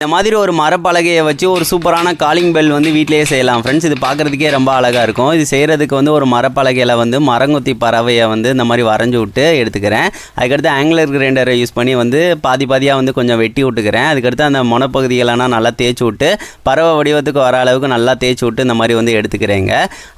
இந்த மாதிரி ஒரு மரப்பலகையை வச்சு ஒரு சூப்பரான காலிங் பெல் வந்து வீட்டிலேயே செய்யலாம். ஃப்ரெண்ட்ஸ் இது பார்க்குறதுக்கே ரொம்ப அழகாக இருக்கும். இது செய்கிறதுக்கு வந்து ஒரு மரப்பலகையில் வந்து மரங்கொத்தி பறவையை வந்து இந்த மாதிரி வரைஞ்சி விட்டு எடுத்துக்கிறேன். அதுக்கடுத்து ஆங்குலர் கிரைண்டரை யூஸ் பண்ணி வந்து பாதி பாதியாக வந்து கொஞ்சம் வெட்டி விட்டுக்கிறேன். அதுக்கடுத்து அந்த முனப்பகுதிகளெல்லாம் நல்லா தேய்ச்சி விட்டு பறவை வடிவத்துக்கு வர அளவுக்கு நல்லா தேய்ச்சி விட்டு இந்த மாதிரி வந்து எடுத்துக்கிறேங்க.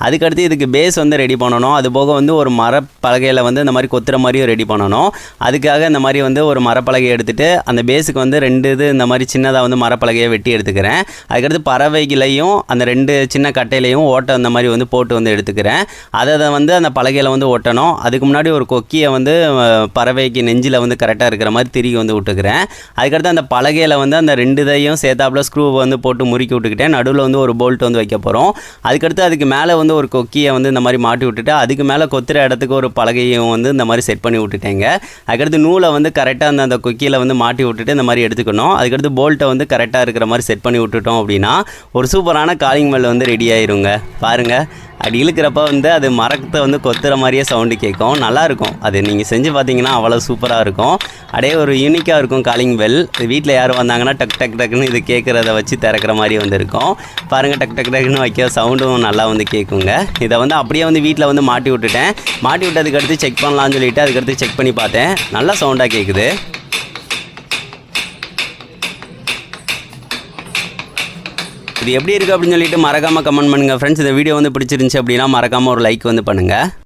அதுக்கடுத்து இதுக்கு பேஸ் வந்து ரெடி பண்ணணும். அது போக வந்து ஒரு மரப்பலகையில் வந்து இந்த மாதிரி கொத்துற மாதிரியும் ரெடி பண்ணணும். அதுக்காக இந்த மாதிரி வந்து ஒரு மரப்பலகை எடுத்துகிட்டு அந்த பேஸுக்கு வந்து ரெண்டு இது இந்த மாதிரி சின்னதாக வந்து மரப்பலகையை வெட்டி எடுத்துக்கிறேன். அதுக்கடுத்து பறவைகளையும் அந்த ரெண்டு சின்ன கட்டையிலையும் ஓட்டை அந்த மாதிரி வந்து போட்டு வந்து எடுத்துக்கிறேன். அதை அதை வந்து அந்த பலகையில் வந்து ஒட்டணும். அதுக்கு முன்னாடி ஒரு கொக்கியை வந்து பறவைக்கு நெஞ்சில் வந்து கரெக்டாக இருக்கிற மாதிரி திருகி வந்து விட்டுக்கிறேன். அதுக்கடுத்து அந்த பலகையில் வந்து அந்த ரெண்டு இதையும் சேர்த்தாப்புல ஸ்க்ரூ வந்து போட்டு முறுக்கி விட்டுக்கிட்டேன். நடுவில் வந்து ஒரு போல்ட் வந்து வைக்க போகிறோம் அதுக்கடுத்து அதுக்கு மேலே வந்து ஒரு கொக்கியை வந்து இந்த மாதிரி மாட்டி விட்டுட்டு அதுக்கு மேலே கொத்துற இடத்துக்கு ஒரு பலகையும் வந்து இந்த மாதிரி செட் பண்ணி விட்டுட்டேங்க. அதுக்கடுத்து நூலை வந்து கரெக்டாக அந்த அந்த கொக்கியில் வந்து மாட்டி விட்டுட்டு இந்த மாதிரி எடுத்துக்கணும். அதுக்கடுத்து போல்ட்டை வந்து கரெக்டாக இருக்கிற மாதிரி செட் பண்ணி விட்டுட்டோம் அப்படின்னா ஒரு சூப்பரான காலிங் மெல் வந்து ரெடி ஆயிருங்க. பாருங்கள் அப்படி இழுக்கிறப்ப வந்து அது மரத்தை வந்து கொத்துற மாதிரியே சவுண்டு கேட்கும். நல்லாயிருக்கும் அது நீங்கள் செஞ்சு பார்த்தீங்கன்னா அவ்வளோ சூப்பராக இருக்கும். அப்படியே ஒரு யூனிக்காக இருக்கும் காலிங் பெல் வீட்டில் யாரும் வந்தாங்கன்னா டக் டக் டக்குன்னு இது கேட்குறத வச்சு திறக்கிற மாதிரி வந்து இருக்கும் பாருங்கள் டக் டக் டக்குன்னு வைக்க சவுண்டும் நல்லா வந்து கேட்குங்க. இதை வந்து அப்படியே வந்து வீட்டில் வந்து மாட்டி விட்டுட்டேன். மாட்டி விட்டதுக்கு அடுத்து செக் பண்ணலான்னு சொல்லிட்டு அதுக்கடுத்து செக் பண்ணி பார்த்தேன். நல்லா சவுண்டாக கேட்குது. இது எப்படி இருக்குது அப்படின்னு சொல்லிட்டு மறக்காமல் கமெண்ட் பண்ணுங்கள் ஃப்ரெண்ட்ஸ் இந்த வீடியோ வந்து பிடிச்சிருந்துச்சி அப்படின்னா மறக்காமல் ஒரு லைக் வந்து பண்ணுங்கள்